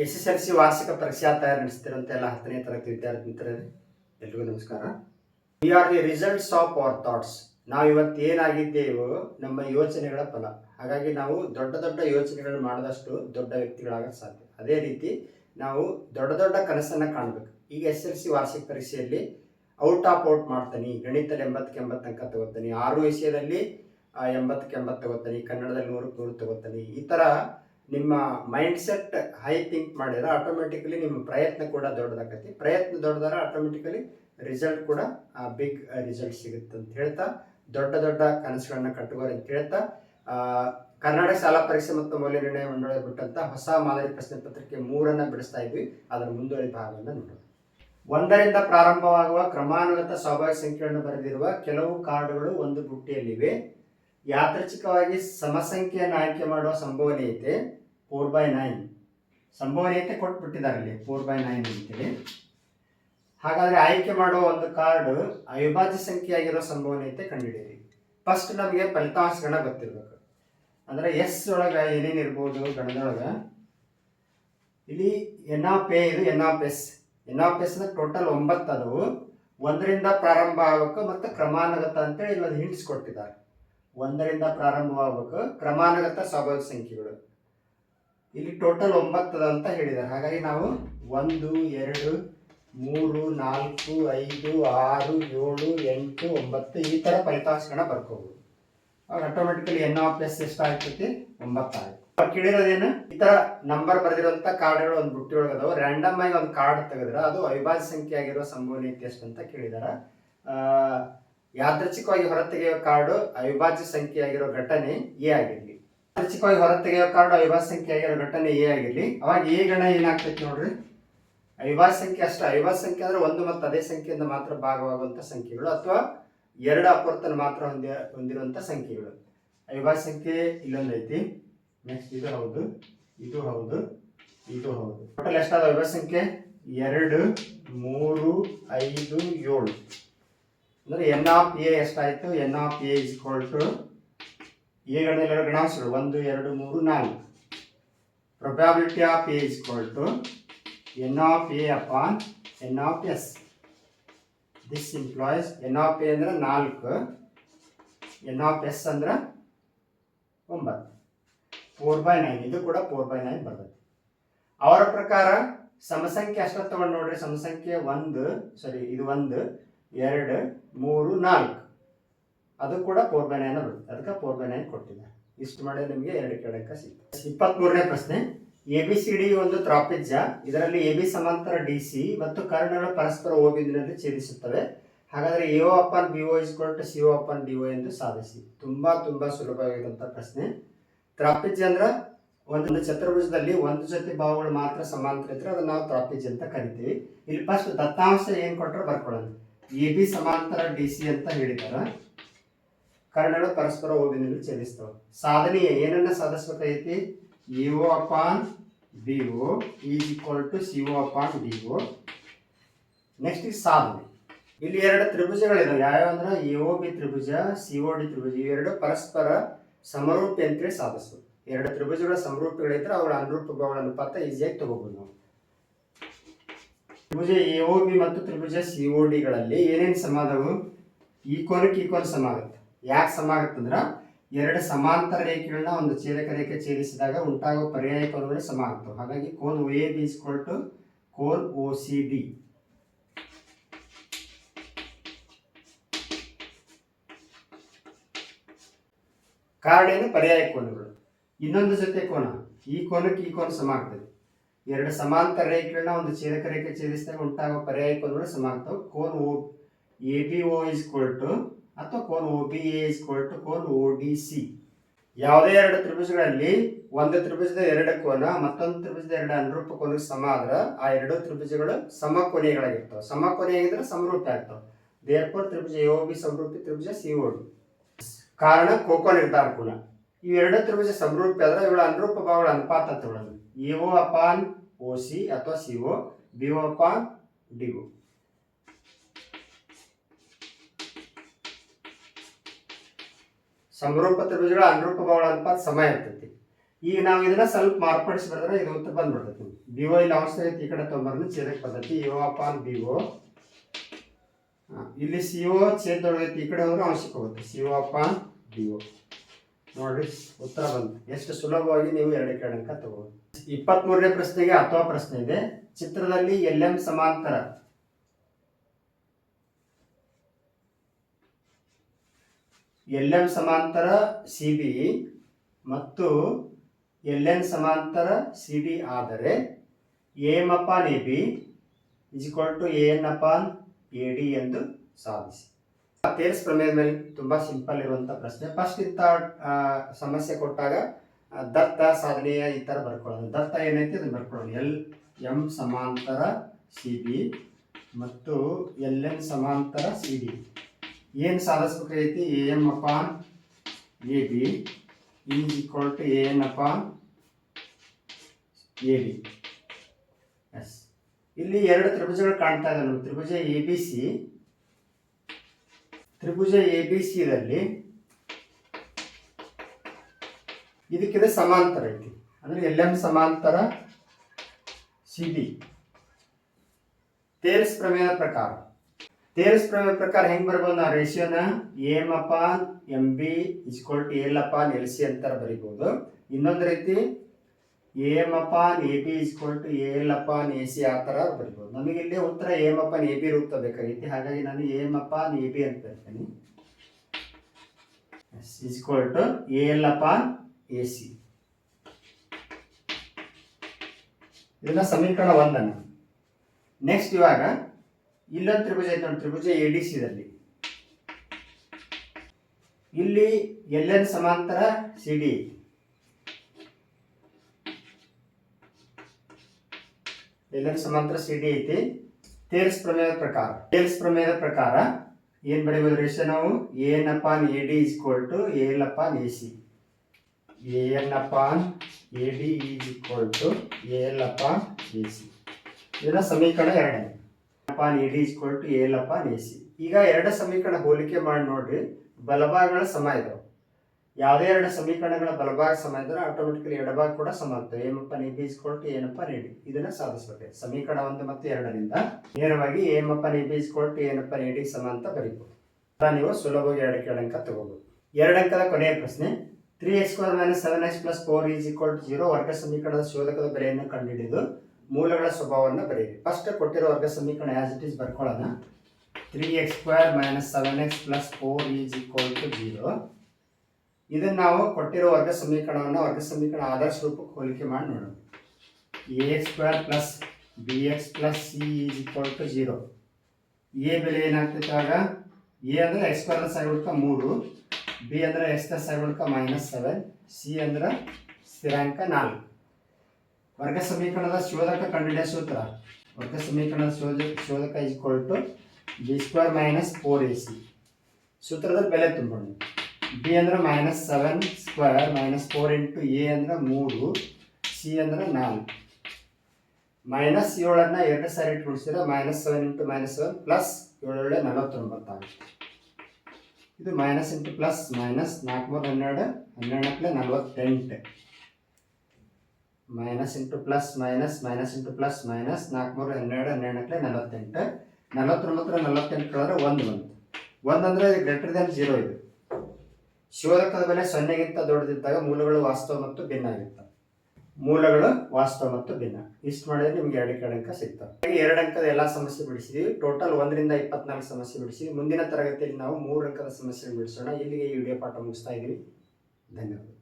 S S L C ವಾರ್ಷಿಕ ಪರೀಕ್ಷಾ ತಯಾರಿ ನಡೆಸ್ತಿರುವಂತ ಎಲ್ಲ ಹತ್ತನೇ ತರಗತಿ ವಿದ್ಯಾರ್ಥಿ ಮಿತ್ರರೇ ಎಲ್ರಿಗೂ ನಮಸ್ಕಾರ. We are the results of our thoughts ನಾವು ಇವತ್ತು ಏನಾಗಿದ್ದೇವೋ ನಮ್ಮ ಯೋಚನೆಗಳ ಫಲ. ಹಾಗಾಗಿ ನಾವು ದೊಡ್ಡ ದೊಡ್ಡ ಯೋಚನೆಗಳನ್ನು ಮಾಡಿದಷ್ಟು ದೊಡ್ಡ ವ್ಯಕ್ತಿಗಳಾಗಕ್ಕೆ ಸಾಧ್ಯ. ಅದೇ ರೀತಿ ನಾವು ದೊಡ್ಡ ದೊಡ್ಡ ಕನಸನ್ನು ಕಾಣಬೇಕು. ಈಗ ಎಸ್ ಎಲ್ ಸಿ ವಾರ್ಷಿಕ ಪರೀಕ್ಷೆಯಲ್ಲಿ ಔಟ್ ಆಫ್ ಔಟ್ ಮಾಡ್ತಾನೆ. ಗಣಿತದಲ್ಲಿ ಎಂಬತ್ತಕ್ಕೆ ಎಂಬತ್ತು ಅಂಕ ತಗೋತಾನೆ. ಆರು ವಿಷಯದಲ್ಲಿ ಎಂಬತ್ತಕ್ಕೆ ಎಂಬತ್ತು ತಗೋತಾನೆ. ಕನ್ನಡದಲ್ಲಿ ನೂರಕ್ಕೆ ನೂರು ತಗೋತಾನೆ. ಈ ಥರ ನಿಮ್ಮ ಮೈಂಡ್ ಸೆಟ್ ಹೈ ಥಿಂಕ್ ಮಾಡಿದ್ರೆ ಆಟೋಮೆಟಿಕಲಿ ನಿಮ್ಮ ಪ್ರಯತ್ನ ಕೂಡ ದೊಡ್ಡದಾಗತ್ತೆ. ಪ್ರಯತ್ನ ದೊಡ್ಡದಾರ ಆಟೋಮೆಟಿಕಲಿ ರಿಸಲ್ಟ್ ಕೂಡ ಆ ಬಿಗ್ ರಿಸಲ್ಟ್ ಸಿಗುತ್ತೆ ಅಂತ ಹೇಳ್ತಾ, ದೊಡ್ಡ ದೊಡ್ಡ ಕನಸುಗಳನ್ನ ಕಟ್ಟುವರು ಅಂತ ಹೇಳ್ತಾ ಕರ್ನಾಟಕ ಶಾಲಾ ಪರೀಕ್ಷೆ ಮತ್ತು ಮೌಲ್ಯ ನಿರ್ಣಯ ಮಂಡಳಿ ಬಿಟ್ಟಂತ ಹೊಸ ಮಾದರಿ ಪ್ರಶ್ನೆ ಪತ್ರಿಕೆ ಮೂರನ್ನ ಬಿಡಿಸ್ತಾ ಇದ್ವಿ. ಅದರ ಮುಂದುವರಿದ ಭಾಗವನ್ನು ನೋಡೋಣ. ಒಂದರಿಂದ ಪ್ರಾರಂಭವಾಗುವ ಕ್ರಮಾನುಗತ ಸ್ವಾಭಾವಿಕ ಸಂಖ್ಯೆಗಳನ್ನು ಬರೆದಿರುವ ಕೆಲವು ಕಾರ್ಡುಗಳು ಒಂದು ಬುಟ್ಟಿಯಲ್ಲಿವೆ. ಯಾದೃಚ್ಛಿಕವಾಗಿ ಸಮಸಂಖ್ಯೆಯನ್ನು ಆಯ್ಕೆ ಮಾಡುವ ಸಂಭವನೀಯತೆ ಫೋರ್ ಬೈ ನೈನ್ ಸಂಭವನೀಯತೆ ಇಲ್ಲಿ ಫೋರ್ ಬೈ ನೈನ್ ಅಂತೇಳಿ ಹಾಗಾದ್ರೆ ಆಯ್ಕೆ ಮಾಡುವ ಒಂದು ಕಾರ್ಡ್ ಅವಿಭಾಜ್ಯ ಸಂಖ್ಯೆ ಆಗಿರೋ ಸಂಭವನೀಯತೆ ಕಂಡುಹಿಡಿಯಿರಿ. ಫಸ್ಟ್ ನಮಗೆ ಫಲಿತಾಂಶಗಳನ್ನ ಗೊತ್ತಿರಬೇಕು. ಅಂದ್ರೆ ಎಸ್ ಒಳಗ ಏನೇನಿರ್ಬೋದು ಗಣದೊಳಗ? ಇಲ್ಲಿ ಎನ್ ಆಫ್ ಎ ಇದು n of S n of S total ಒಂಬತ್ತು ಅದು ಒಂದರಿಂದ ಪ್ರಾರಂಭ ಆಗಬೇಕು ಮತ್ತು ಕ್ರಮಾನುಗತ ಅಂತೇಳಿ ಇಲ್ಲಿ ಹಿಂಟ್ಸ್ ಕೊಟ್ಟಿದ್ದಾರೆ. ಒಂದರಿಂದ ಪ್ರಾರಂಭವಾಗಬೇಕು. ಕ್ರಮಾನುಗತ ಸ್ವಾಭಾವಿಕ ಸಂಖ್ಯೆಗಳು. ಇಲ್ಲಿ ಟೋಟಲ್ ಒಂಬತ್ತದ ಅಂತ ಹೇಳಿದ್ದಾರೆ. ಹಾಗಾಗಿ ನಾವು ಒಂದು, ಎರಡು, ಮೂರು, ನಾಲ್ಕು, ಐದು, ಆರು, ಏಳು, ಎಂಟು, ಒಂಬತ್ತು ಈ ಥರ ಫಲಿತಾಂಶಗಳನ್ನ ಬರ್ಕೋಬಹುದು ಅವಾಗ ಆಟೋಮೆಟಿಕಲಿ ಎನ್ ಆಫ್ ಎಸ್ ಎಷ್ಟು ಆಗ್ತೈತಿ ಒಂಬತ್ತಾಗುತ್ತೆ. ಕೇಳಿರೋದೇನು? ಈ ತರ ನಂಬರ್ ಬರೆದಿರುವಂತ ಕಾರ್ಡ್ಗಳು ಒಂದು ಬುಟ್ಟಿ ಒಳಗೆ ಅದಾವ ರ್ಯಾಂಡಮ್ ಆಗಿ ಒಂದು ಕಾರ್ಡ್ ತೆಗೆದ್ರೆ ಅದು ಅವಿಭಾಜ್ಯ ಸಂಖ್ಯೆ ಆಗಿರೋ ಸಂಭವನೀಯತೆ ಎಷ್ಟು ಅಂತ ಕೇಳಿದಾರ. ಯಾದೃಚ್ಛಿಕವಾಗಿ ಹೊರತೆಗೆಯುವ ಕಾರ್ಡು ಅವಿಭಾಜ್ಯ ಸಂಖ್ಯೆ ಆಗಿರೋ ಘಟನೆ ಎ ಆಗಿರ್ಲಿ. ಯಾದೃಚ್ಛಿಕವಾಗಿ ಹೊರತೆಗೆಯುವ ಕಾರ್ಡು ಅವಿಭಾಜ್ಯ ಸಂಖ್ಯೆ ಆಗಿರೋ ಘಟನೆ ಎ ಆಗಿರ್ಲಿ. ಅವಾಗ ಎ ಗಣ ಏನಾಗ್ತೈತಿ ನೋಡ್ರಿ? ಅವಿಭಾಜ್ಯ ಸಂಖ್ಯೆ ಅಷ್ಟೇ. ಅವಿಭಾಜ್ಯ ಸಂಖ್ಯೆ ಅಂದ್ರೆ ಒಂದು ಮತ್ತು ಅದೇ ಸಂಖ್ಯೆಯಿಂದ ಮಾತ್ರ ಭಾಗವಾಗುವಂತ ಸಂಖ್ಯೆಗಳು ಅಥವಾ ಎರಡು ಅಪವರ್ತನ ಮಾತ್ರ ಹೊಂದಿ, ಹೊಂದಿರುವಂಥ ಸಂಖ್ಯೆಗಳು. ಅವಿಭಾಜ್ಯ ಸಂಖ್ಯೆ ಇಲ್ಲೊಂದು ಐತಿ. ನೆಕ್ಸ್ಟ್ ಇದು ಹೌದು ಇದು ಹೌದು ಇದು ಹೌದು. ಟೋಟಲ್ ಎಷ್ಟಾದ ಅವಿಭಾಜ್ಯ ಸಂಖ್ಯೆ? ಎರಡು, ಮೂರು, ಐದು, ಏಳು. ಅಂದ್ರೆ ಎನ್ ಆಫ್ ಎ ಎಷ್ಟಾಯಿತು? N of A is equal to ಎರಡು ಗಣಾಂಶಗಳು ಒಂದು, ಎರಡು, ಮೂರು, ನಾಲ್ಕು. Probability of A is equal to n of A upon n of S this implies n of A ಅಂದ್ರೆ ನಾಲ್ಕು ಎನ್ ಆಫ್ ಎಸ್ ಅಂದ್ರೆ ಒಂಬತ್ತು. ಫೋರ್ ಬೈ ನೈನ್ ಇದು ಕೂಡ ಫೋರ್ ಬೈ ನೈನ್ ಬರ್ತದೆ. ಅವರ ಪ್ರಕಾರ ಸಮಸಂಖ್ಯೆ ಅಷ್ಟ ತಗೊಂಡು ನೋಡ್ರಿ. ಸಮಸಂಖ್ಯೆ ಒಂದು ಸಾರಿ ಇದು ಒಂದು. ಎರಡು, ಮೂರು, ನಾಲ್ಕು. ಅದು ಕೂಡ ಫೋರ್ ಬೈ ನೈನ್ ಬರುತ್ತೆ. ಅದಕ್ಕೆ ಫೋರ್ ಬೈ ನೈನ್ ಕೊಟ್ಟಿದೆ ಇಷ್ಟು ಮಾಡಿದ್ರೆ ನಿಮಗೆ ಎರಡು ಕೆಳಕ್ಕೆ ಸಿಗ್ತದೆ. ಇಪ್ಪತ್ಮೂರನೇ ಪ್ರಶ್ನೆ. ಎ ಬಿ ಸಿ ಡಿ ಒಂದು ತ್ರಾಪಿಜ್ಯ. ಇದರಲ್ಲಿ ಎ ಬಿ ಸಮಾಂತರ ಡಿ ಸಿ ಮತ್ತು ಕರ್ಣಗಳು ಪರಸ್ಪರ ಓ ಬಿಂದುವಿನಲ್ಲಿ ಛೇದಿಸುತ್ತವೆ. ಹಾಗಾದರೆ A O upon B O is equal to C O upon D O ಎಂದು ಸಾಧಿಸಿ. ತುಂಬ ತುಂಬ ಸುಲಭವಾಗಿರುವಂಥ ಪ್ರಶ್ನೆ. ತ್ರಾಪಿಜ್ಯ ಅಂದ್ರೆ ಒಂದು ಚತುರ್ಭುಜದಲ್ಲಿ ಒಂದು ಜೊತೆ ಭಾವಗಳು ಮಾತ್ರ ಸಮಾಂತರ ಇದ್ರೆ ಅದನ್ನು ನಾವು ತ್ರಾಪಿಜ್ಯ ಅಂತ ಕರಿತೀವಿ. ಇಲ್ಲಿ ಫಸ್ಟ್ ದತ್ತಾಂಶ ಏನು ಕೊಟ್ಟರೆ ಬರ್ಕೊಳ್ಳೋಣ. ಎ ಬಿ ಸಮಾಂತರ ಡಿ ಸಿ ಅಂತ ಹೇಳಿದಾರ. ಕರ್ಣಗಳು ಪರಸ್ಪರ ಓದಿನಲ್ಲಿ ಚಲಿಸ್ತಾವ. ಸಾಧನೆಯ ಏನನ್ನ ಸಾಧಿಸ್ಬೇಕಾಗೈತಿ A O upon B O is equal to C upon D next ಸಾಧನೆ. ಇಲ್ಲಿ ಎರಡು ತ್ರಿಭುಜಗಳಿದಾವೆ. ಯಾವ್ಯಾವ ಅಂದ್ರೆ ಎ ಒ ಬಿ ತ್ರಿಭುಜ, ಸಿ ಒ ಡಿ ತ್ರಿಭುಜ ಇವೆರಡು ಪರಸ್ಪರ ಸಮರೂಪಿ ಅಂತೇಳಿ ಸಾಧಿಸ್ಬೋದು ಎರಡು ತ್ರಿಭುಜಗಳ ಸಮರೂಪಿಗಳಿದ್ರೆ ಅವುಗಳ ಅನುರೂಪ ಭಾವಗಳ ಅನುಪಾತ ಈಸಿಯಾಗಿ ತಗೋಬಹುದು ನಾವು. ತ್ರಿಭುಜ ಎ ಒ ಬಿ ಮತ್ತು ತ್ರಿಭುಜ ಸಿ ಒ ಡಿಗಳಲ್ಲಿ ಏನೇನು ಸಮ ಅದಾವು ಈ ಕೋನಕ್ಕೆ ಈ ಕೋನ ಸಮ ಆಗುತ್ತೆ. ಯಾಕೆ ಸಮ ಆಗುತ್ತಂದ್ರ ಎರಡು ಸಮಾಂತರ ರೇಖೆಗಳನ್ನ ಒಂದು ಛೇದಕ ರೇಖೆ ಛೇದಿಸಿದಾಗ ಉಂಟಾಗುವ ಪರ್ಯಾಯ ಕೋನಗಳು ಸಮ ಆಗ್ತವೆ ಹಾಗಾಗಿ cone O A B is equal to cone O C D ಕಾರಣ ಏನು? ಪರ್ಯಾಯ ಕೋನಗಳು. ಇನ್ನೊಂದು ಜೊತೆ ಕೋನ. ಈ ಕೋನಕ್ಕೆ ಈ ಕೋನ ಸಮ ಆಗ್ತದೆ. ಎರಡು ಸಮಾಂತರ ರೇಖೆಗಳನ್ನ ಒಂದು ಛೇದಕ ರೇಖೆ ಛೇದಿಸಿದಾಗ ಉಂಟಾಗುವ ಪರ್ಯಾಯ ಕೋನಗಳು ಸಮ ಆಗ್ತವೆ cone O A B O is to ಅಥವಾ cone O B A is to cone O D C ಯಾವುದೇ ಎರಡು ತ್ರಿಭುಜಗಳಲ್ಲಿ ಒಂದು ತ್ರಿಭುಜದ ಎರಡು ಕೋನ, ಮತ್ತೊಂದು ತ್ರಿಭುಜದ ಎರಡು ಅನುರೂಪ ಕೋನಕ್ಕೆ ಸಮ ಆದ್ರೆ ಆ ಎರಡು ತ್ರಿಭುಜಗಳು ಸಮಕೋನೀಯಗಳಾಗಿರ್ತವೆ. ಸಮಕೋನೀಯಾಗಿದ್ರೆ ಸಮರೂಪ ಆಗ್ತವೆ. ದೇರ್ಪುರ್ ತ್ರಿಭುಜ ಎ ಬಿ ಸಮರೂಪಿ ತ್ರಿಭುಜ ಸಿ ಓ ಡಿ ಕಾರಣ ಕೋಕೋ ನಿರ್ಧಾರ ಕೋನ ಇವೆರಡು ತ್ರಿಭುಜ ಸಮರೂಪಿ ಆದ್ರೆ ಇವುಗಳ ಅನುರೂಪ ಭಾವಗಳ ಅನುಪಾತ ಅಂತ ಹೇಳೋದು. ಒ ಅಪಾನ್ ಒ ಸಿ ಅಥವಾ C O B O upon, D O ಸಮರೂಪ ತ್ರಿಭುಜಗಳ ಅನುರೂಪ ಭಾವಗಳ ಅನುಪಾತ ಸಮಯ ಇರ್ತೈತಿ. ಈಗ ನಾವು ಇದನ್ನ ಸ್ವಲ್ಪ ಮಾರ್ಪಡಿಸಿ ಬರೆದ್ರೆ ಇದು ಉತ್ತರ ಬಂದ್ಬಿಡ್ತೈತಿ. ಬಿ ಒ ಇಲ್ಲಿ ಅಂಶ ಐತಿ ಈ ಕಡೆ ತೊಂಬರ್ನ ಛೇದಕ ಪದ್ಧತಿ ಒ ಅಪಾನ್, ಬಿ ಒ ಇಲ್ಲಿ ಸಿ ಒ ಛೇದದೊಳಗೆ ಐತಿ ಈ ಕಡೆ ಹೋದ್ರೆ ಅವಶ್ಯಕ ಹೋಗುತ್ತೆ. C O upon, B O ನೋಡ್ರಿ ಉತ್ತರ ಬಂತು ಎಷ್ಟು ಸುಲಭವಾಗಿ ನೀವು ಎರಡಕ್ಕೆ ಎರಡು ಅಂಕ ತಗೋಬೋದು. ಇಪ್ಪತ್ಮೂರನೇ ಪ್ರಶ್ನೆಗೆ ಅಥವಾ ಪ್ರಶ್ನೆ ಇದೆ. ಚಿತ್ರದಲ್ಲಿ ಎಲ್ ಎಂ ಸಮಾಂತರ. ಎಲ್ ಎಂ ಸಮಾಂತರ ಸಿ ಬಿ ಮತ್ತು ಎಲ್ ಎನ್ ಸಮಾಂತರ ಸಿ ಡಿ ಆದರೆ M upon A B is equal to N upon A D ಎಂದು ಸಾಧಿಸಿ. ತೇರ್ಸ್ ಪ್ರಮೇಯದಲ್ಲಿ ತುಂಬ ಸಿಂಪಲ್ ಇರುವಂತ ಪ್ರಶ್ನೆ. ಫಸ್ಟ್ ಇಂತ ಸಮಸ್ಯೆ ಕೊಟ್ಟಾಗ ದತ್ತ, ಸಾಧನೆಯ ಈ ತರ ಬರ್ಕೊಳ್ಳೋದು. ದತ್ತ ಏನೈತಿ? ಅದನ್ನ ಬರ್ಕೊಳ್ಳೋದು. ಎಲ್, ಎಂ ಸಮಾಂತರ ಸಿ ಬಿ ಮತ್ತು ಎಲ್, ಎನ್ ಸಮಾಂತರ ಸಿ ಡಿ. ಏನು ಸಾಧಿಸ್ಬೇಕಾಗೈತಿ A, M upon A B is equal to A, N upon A B. S. ಇಲ್ಲಿ ಎರಡು ತ್ರಿಭುಜಗಳು ಕಾಣ್ತಾ ಇದೆ ನಮ್ಗೆ ತ್ರಿಭುಜ ಎ, ಬಿ, ಸಿ ತ್ರಿಭುಜ ಎ ಬಿ ಸಿದಲ್ಲಿ ಇದಕ್ಕಿದೆ ಸಮಾಂತರ ಐತಿ. ಅಂದ್ರೆ ಎಲ್ ಎಂ ಸಮಾಂತರ ಸಿ ಬಿ ತೇರ್ಸ್ ಪ್ರಮೇಯದ ಪ್ರಕಾರ. ತೇರ್ಸ್ ಪ್ರಮೇಯ ಪ್ರಕಾರ ಹೆಂಗೆ ಬರ್ಬೋದು? ನಾವು ರೇಷಿಯೋನ M upon M B is equal to L upon L C ಅಂತಾರೆ ಬರಿಬೋದು. ಇನ್ನೊಂದು ರೀತಿ M upon A B is equal to L upon A C ಆ ಥರ ಬರ್ಬೋದು. ನಮಗೆ ಇಲ್ಲಿ ಉತ್ತರ ಎಂ ಅಪಾನ್ ಎ ಬಿ ರೂಪ ಬೇಕಾಗೈತಿ ಹಾಗಾಗಿ ನಾನು ಎಂ ಅಪಾನ್ ಎ ಬಿ ಅಂತ ಹೇಳ್ತೀನಿ. Is equal to L upon A C ಇದನ್ನ ಸಮೀಕರಣ ಒಂದನ್ನ. ನೆಕ್ಸ್ಟ್ ಇವಾಗ ಇಲ್ಲೊಂದು ತ್ರಿಭುಜ ಐತೆ ನೋಡಿ. ತ್ರಿಭುಜ ಎ ಡಿ ಸಿದಲ್ಲಿ ಇಲ್ಲಿ ಎಲ್ ಎನ್ ಸಮಾಂತರ ಸಿ ಡಿ ಎಲ್ ಎನ್ ಸಮಾಂತರ ಸಿ ಡಿ ಐತಿ. ತೇಲ್ಸ್ ಪ್ರಮೇಯದ ಪ್ರಕಾರ. ತೇಲ್ಸ್ ಪ್ರಮೇಯದ ಪ್ರಕಾರ ಏನ್ ರೇಷ ನಾವು? N upon A D is equal to A L upon A C N upon A D is equal to L upon A C ಇದನ್ನ ಸಮೀಕರಣ ಎರಡನೇ. Upon A D is equal to L upon A C ಈಗ ಎರಡು ಸಮೀಕರಣ ಹೋಲಿಕೆ ಮಾಡಿ ನೋಡ್ರಿ. ಬಲಭಾಗಗಳ ಸಮ ಇದಾವೆ. ಯಾವುದೇ ಎರಡು ಸಮೀಕರಣಗಳ ಬಲಭಾಗ ಸಮ ಇದ್ರೆ ಆಟೋಮೆಟಿಕಲಿ ಎಡಭಾಗ ಕೂಡ ಸಮ ಆಗ್ತವೆ ಎಂ ಅಪ್ಪನ್ ಎ ಬಿ ಏನಪ್ಪ ನೀಡಿ. ಇದನ್ನು ಸಾಧಿಸ್ಬೇಕು. ಸಮೀಕರಣ ಒಂದು ಮತ್ತು ಎರಡರಿಂದ ನೇರವಾಗಿ ಅಪ್ಪನ್ ಎ ಬಿ ಟು ಏನಪ್ಪ ನೀಡಿ ಸಮ ಅಂತ ಬರೀಬಹುದು ನೀವು ಸುಲಭವಾಗಿ ಎರಡಕ್ಕೆ ಎರಡು ಅಂಕ ತಗೋಬಹುದು ಎರಡು ಅಂಕದ ಕೊನೆಯ ಪ್ರಶ್ನೆ three x square minus seven x plus four is equal to zero ವರ್ಗ ಸಮೀಕರಣದ ಶೋಧಕದ ಬೆಲೆಯನ್ನು ಕಂಡುಹಿಡಿದು ಮೂಲಗಳ ಸ್ವಭಾವವನ್ನು ಬರೆಯಿರಿ. ಫಸ್ಟ್ ಕೊಟ್ಟಿರೋ ವರ್ಗ ಸಮೀಕರಣ as it is ಬರ್ಕೊಳ್ಳೋಣ. Three x square minus seven x plus four is equal to zero ಇದನ್ನು ನಾವು ಕೊಟ್ಟಿರೋ ವರ್ಗ ಸಮೀಕರಣವನ್ನು ವರ್ಗ ಸಮೀಕರಣ ಆದರ್ಶ ರೂಪಕ್ಕೆ ಹೋಲಿಕೆ ಮಾಡಿ ನೋಡೋಣ. A square plus B x plus C is equal to zero A ಬೆಲೆ ಏನಾಗ್ತೈತೆ ಆಗ? ಎ ಅಂದರೆ ಎಕ್ಸ್ ಸ್ಕ್ವೇರ್ ಆಗಿಬಿಡ್ಕ ಮೂರು. ಬಿ ಅಂದರೆ ಎಕ್ಸ್ ಪ್ಲಸ್ ಆಗಿಬಿಡ್ಕ ಮೈನಸ್ ಸೆವೆನ್ ಸಿ ಅಂದ್ರೆ ಸ್ಥಿರಾಂಕ ನಾಲ್ಕು. ವರ್ಗ ಸಮೀಕರಣದ ಶೋಧಕ ಕಂಡುಹಿಡಿಯ ಸೂತ್ರ. ವರ್ಗ ಸಮೀಕರಣದ ಶೋಧ ಶೋಧಕ equal to B square minus four A C ಸೂತ್ರದ ಬೆಲೆ ತುಂಬೋಣ. ಬಿ ಅಂದ್ರೆ minus seven square minus four into A ಅಂದ್ರೆ ಮೂರು ಸಿ ಅಂದ್ರೆ ನಾಲ್ಕು. ಮೈನಸ್ ಏಳನ್ನು ಎರಡು ಸಾರಿ ಇಟ್ಟು ಗುಣಿಸಿದ್ರೆ minus seven into minus seven plus ಏಳೇಳೆ ನಲವತ್ತೊಂಬತ್ತಾಗುತ್ತೆ. ಇದು ಮೈನಸ್ ಇಂಟು ಪ್ಲಸ್ ಮೈನಸ್ ನಾಲ್ಕುನೂರ ಹನ್ನೆರಡು ಹನ್ನೆರಡಕ್ಕೆ ನಲವತ್ತೆಂಟು. Minus into plus minus minus into plus minus ನಾಲ್ಕುನೂರ ಹನ್ನೆರಡು ಹನ್ನೆರಡಕ್ಕೆ ನಲವತ್ತೆಂಟು. ನಲವತ್ತೊಂಬತ್ತರ ನಲವತ್ತೆಂಟು ಕಳೆದ್ರೆ ಒಂದು ಬಂತು. ಒಂದು ಅಂದರೆ ಗ್ರೇಟರ್ ದ್ಯಾನ್ ಜೀರೋ ಇದು. ಶೋಧಕದ ಬೆಲೆ ಸೊನ್ನೆಗಿಂತ ದೊಡ್ಡದಿದ್ದಾಗ ಮೂಲಗಳು ವಾಸ್ತವ ಮತ್ತು ಭಿನ್ನ ಆಗಿರ್ತವೆ. ಮೂಲಗಳು ವಾಸ್ತವ ಮತ್ತು ಭಿನ್ನ. ಇಷ್ಟು ಮಾಡಿದ್ರೆ ನಿಮ್ಗೆ ಎರಡು ಅಂಕ ಸಿಗ್ತವೆ. ಎರಡು ಅಂಕದ ಎಲ್ಲ ಸಮಸ್ಯೆ ಬಿಡಿಸಿದ್ವಿ. ಟೋಟಲ್ ಒಂದರಿಂದ ಇಪ್ಪತ್ನಾಲ್ಕು ಸಮಸ್ಯೆ ಬಿಡಿಸಿದ್ವಿ. ಮುಂದಿನ ತರಗತಿಯಲ್ಲಿ ನಾವು ಮೂರು ಅಂಕದ ಸಮಸ್ಯೆ ಬಿಡಿಸೋಣ. ಇಲ್ಲಿಗೆ ಈ ವಿಡಿಯೋ ಪಾಠ ಮುಗಿಸ್ತಾ ಇದ್ದೀವಿ. ಧನ್ಯವಾದ.